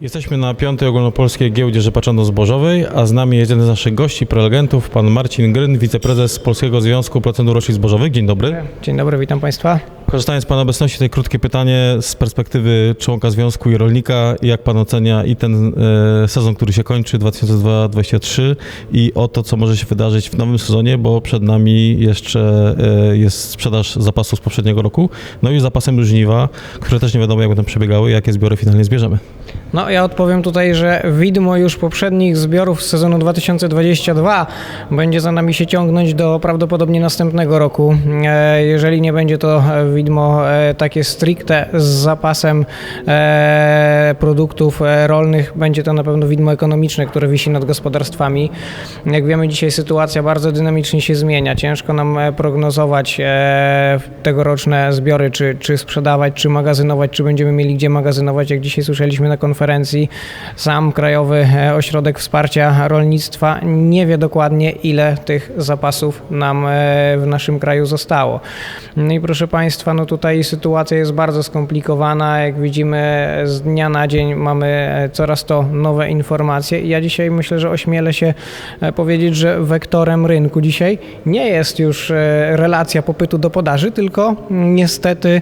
Jesteśmy na piątej ogólnopolskiej giełdzie rzepaczano-zbożowej, a z nami jest jeden z naszych gości, prelegentów, pan Marcin Gryn, wiceprezes Polskiego Związku Procentu Roślin Zbożowych. Dzień dobry. Dzień dobry, witam Państwa. Korzystając z Pana obecności, tutaj krótkie pytanie z perspektywy członka związku i rolnika. Jak Pan ocenia i ten e, sezon, który się kończy, 2022 i o to, co może się wydarzyć w nowym sezonie, bo przed nami jeszcze e, jest sprzedaż zapasów z poprzedniego roku, no i zapasem żniwa, które też nie wiadomo, jak będą przebiegały, jakie zbiory finalnie zbierzemy. No ja odpowiem tutaj, że widmo już poprzednich zbiorów z sezonu 2022 będzie za nami się ciągnąć do prawdopodobnie następnego roku. E, Jeżeli nie będzie to widmo e, takie stricte z zapasem e, produktów e, rolnych, będzie to na pewno widmo ekonomiczne, które wisi nad gospodarstwami. Jak wiemy, dzisiaj sytuacja bardzo dynamicznie się zmienia. Ciężko nam prognozować tegoroczne zbiory, czy, czy sprzedawać, czy magazynować, czy będziemy mieli gdzie magazynować. Jak dzisiaj słyszeliśmy na konferencji, sam Krajowy Ośrodek Wsparcia Rolnictwa nie wie dokładnie, ile tych zapasów nam w naszym kraju zostało. No i proszę Państwa, no tutaj sytuacja jest bardzo skomplikowana. Jak widzimy, z dnia na dzień mamy e, coraz to nowe informacje. I ja dzisiaj myślę, że ośmielę się e, powiedzieć, że wektorem rynku dzisiaj nie jest już e, relacja popytu do podaży, tylko niestety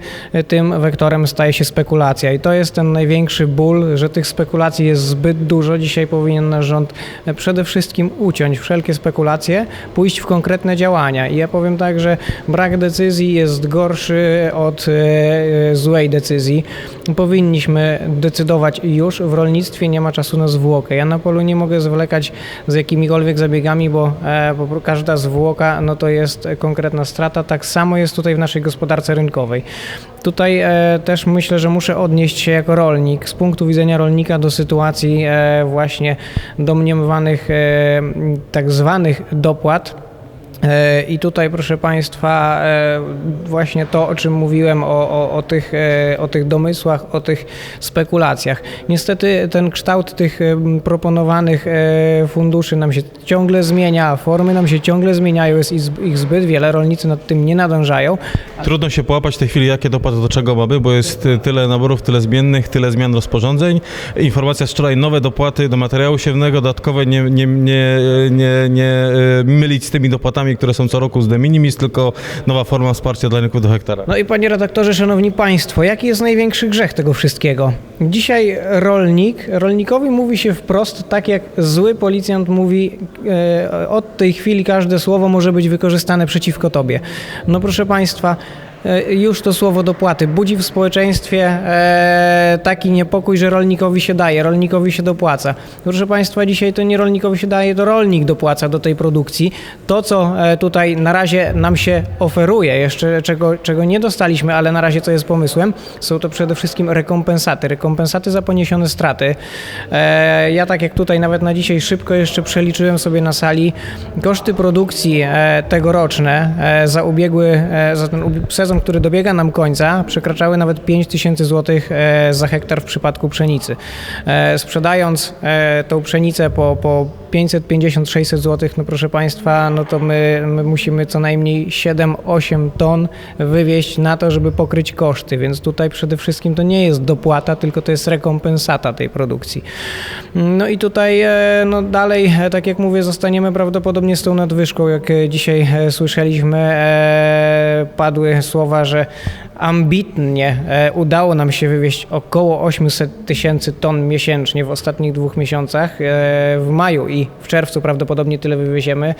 tym wektorem staje się spekulacja. I to jest ten największy ból, że tych spekulacji jest zbyt dużo. Dzisiaj powinien nasz rząd przede wszystkim uciąć wszelkie spekulacje, pójść w konkretne działania. I ja powiem tak, że brak decyzji jest gorszy od e, e, złej decyzji. Powinniśmy decydować już. W rolnictwie nie ma czasu na zwłokę. Ja na polu nie mogę zwlekać z jakimikolwiek zabiegami, bo e, każda zwłoka no to jest konkretna strata. Tak samo jest tutaj w naszej gospodarce rynkowej. Tutaj też myślę, że muszę odnieść się jako rolnik z punktu widzenia rolnika do sytuacji właśnie domniemanych e, tak zwanych dopłat. E, I tutaj, proszę Państwa, e, właśnie to, o czym mówiłem, o, o, o, tych, e, o tych domysłach, o tych spekulacjach. Niestety ten kształt tych proponowanych funduszy nam się ciągle zmienia, formy nam się ciągle zmieniają, jest ich zb- ich zbyt wiele, rolnicy nad tym nie nadążają. Trudno się połapać w tej chwili, jakie dopłaty do czego mamy, bo jest tyle naborów, tyle zmiennych, tyle zmian rozporządzeń. Informacja z wczoraj, nowe dopłaty do materiału siewnego, dodatkowe nie, nie, nie, nie, nie mylić z tymi dopłatami, które są co roku z de minimis, tylko nowa forma wsparcia dla rynku do hektara. No i panie redaktorze, szanowni państwo, jaki jest największy grzech tego wszystkiego? Dzisiaj rolnik, rolnikowi mówi się wprost, tak jak zły policjant mówi, e, od tej chwili każde słowo może być wykorzystane przeciwko tobie. No proszę państwa, już to słowo dopłaty budzi w społeczeństwie e, taki niepokój, że rolnikowi się daje, rolnikowi się dopłaca. Proszę Państwa, dzisiaj to nie rolnikowi się daje, to rolnik dopłaca do tej produkcji. To, co e, tutaj na razie nam się oferuje, jeszcze czego, czego nie dostaliśmy, ale na razie co jest pomysłem, są to przede wszystkim rekompensaty. Rekompensaty za poniesione straty. E, Ja tak jak tutaj nawet na dzisiaj szybko jeszcze przeliczyłem sobie na sali koszty produkcji e, tegoroczne e, za ubiegły, e, za ten ubi- sezon, który dobiega nam końca, przekraczały nawet 5 tysięcy złotych e, za hektar w przypadku pszenicy. E, Sprzedając e, tą pszenicę po, po 550-600 zł, no proszę Państwa, no to my, my musimy co najmniej 7-8 ton wywieźć na to, żeby pokryć koszty, więc tutaj przede wszystkim to nie jest dopłata, tylko to jest rekompensata tej produkcji. No i tutaj e, no dalej, e, tak jak mówię, zostaniemy prawdopodobnie z tą nadwyżką, jak e, dzisiaj słyszeliśmy, padły słowa, że ambitnie udało nam się wywieźć około 800 tysięcy ton miesięcznie w ostatnich dwóch miesiącach. W maju i w czerwcu prawdopodobnie tyle wywieziemy.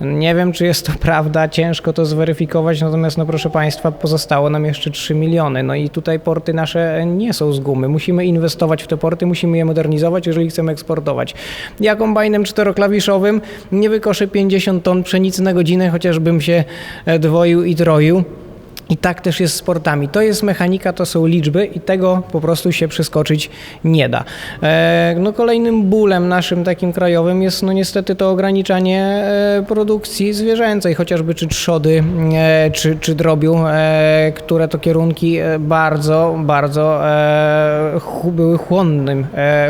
Nie wiem, czy jest to prawda, ciężko to zweryfikować, natomiast no proszę Państwa, pozostało nam jeszcze 3 miliony. No i tutaj porty nasze nie są z gumy. Musimy inwestować w te porty, musimy je modernizować, jeżeli chcemy eksportować. Ja kombajnem czteroklawiszowym nie wykoszę 50 ton pszenicy na godzinę, chociażbym się e, dwoił i troił. I tak też jest z sportami. To jest mechanika, to są liczby i tego po prostu się przeskoczyć nie da. E, no kolejnym bólem naszym takim krajowym jest no niestety to ograniczanie e, produkcji zwierzęcej, chociażby czy trzody, e, czy, czy drobiu, które to kierunki bardzo, bardzo były chłonnym,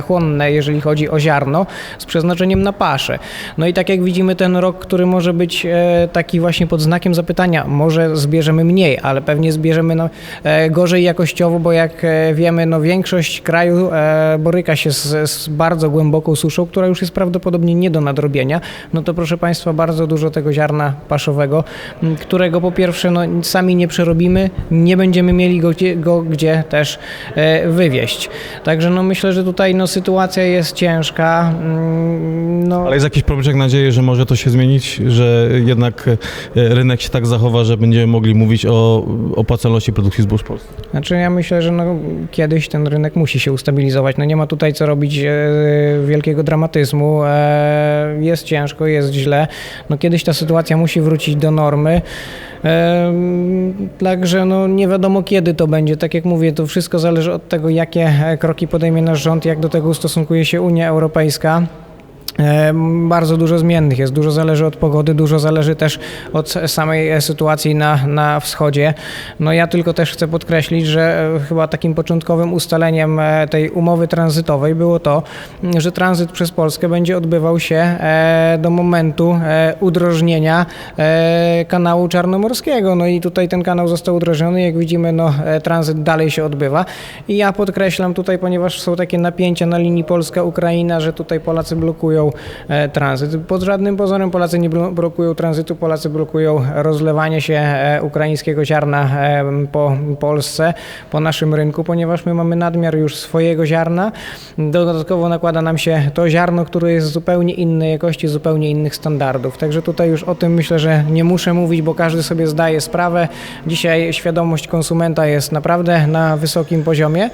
chłonne, jeżeli chodzi o ziarno, z przeznaczeniem na paszę. No i tak jak widzimy ten rok, który może być taki właśnie pod znakiem zapytania, może zbierzemy mniej, ale pewnie zbierzemy no, e, gorzej jakościowo, bo jak e, wiemy, no, większość kraju e, boryka się z, z bardzo głęboką suszą, która już jest prawdopodobnie nie do nadrobienia. No to proszę Państwa, bardzo dużo tego ziarna paszowego, którego po pierwsze no, sami nie przerobimy, nie będziemy mieli go gdzie, go gdzie też wywieźć. Także no, myślę, że tutaj no, sytuacja jest ciężka. Mm, No, Ale jest jakiś promyczek nadziei, że może to się zmienić, że jednak rynek się tak zachowa, że będziemy mogli mówić o opłacalności produkcji zbóż w Polsce? Znaczy ja myślę, że no, kiedyś ten rynek musi się ustabilizować. No nie ma tutaj co robić e, wielkiego dramatyzmu. E, jest ciężko, jest źle. No kiedyś ta sytuacja musi wrócić do normy. E, Także no, nie wiadomo kiedy to będzie. Tak jak mówię, to wszystko zależy od tego, jakie kroki podejmie nasz rząd, jak do tego ustosunkuje się Unia Europejska. Bardzo dużo zmiennych jest, dużo zależy od pogody, dużo zależy też od samej e, sytuacji na, na wschodzie. No ja tylko też chcę podkreślić, że e, chyba takim początkowym ustaleniem e, tej umowy tranzytowej było to, że tranzyt przez Polskę będzie odbywał się do momentu udrożnienia kanału czarnomorskiego. No i tutaj ten kanał został udrożniony, jak widzimy, no tranzyt dalej się odbywa. I ja podkreślam tutaj, ponieważ są takie napięcia na linii Polska-Ukraina, że tutaj Polacy blokują e, tranzyt. Pod żadnym pozorem Polacy nie blo- blokują tranzytu, Polacy blokują rozlewanie się e, ukraińskiego ziarna e, po Polsce, po naszym rynku, ponieważ my mamy nadmiar już swojego ziarna. Dodatkowo nakłada nam się to ziarno, które jest zupełnie innej jakości, zupełnie innych standardów. Także tutaj już o tym myślę, że nie muszę mówić, bo każdy sobie zdaje sprawę. Dzisiaj świadomość konsumenta jest naprawdę na wysokim poziomie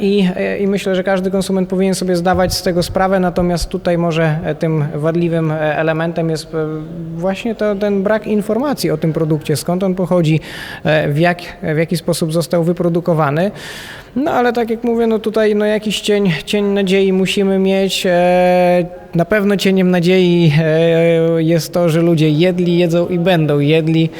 i, i myślę, że każdy konsument powinien sobie zdawać z tego sprawę, natomiast tutaj może e, tym wadliwym e, elementem jest e, właśnie to, ten brak informacji o tym produkcie, skąd on pochodzi, w, jak, w jaki sposób został wyprodukowany. No ale tak jak mówię, no tutaj no jakiś cień, cień nadziei musimy mieć. Na pewno cieniem nadziei jest to, że ludzie jedli, jedzą i będą jedli.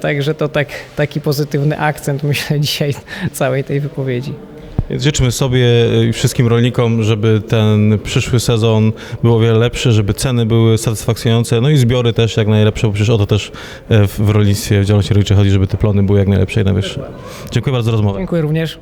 Także to tak, taki pozytywny akcent myślę dzisiaj całej tej wypowiedzi. Więc życzmy sobie i wszystkim rolnikom, żeby ten przyszły sezon był o wiele lepszy, żeby ceny były satysfakcjonujące, no i zbiory też jak najlepsze, bo przecież o to też e, w rolnictwie, w działalności rolniczej chodzi, żeby te plony były jak najlepsze i najwyższe. Dziękuję bardzo za rozmowę. Dziękuję również.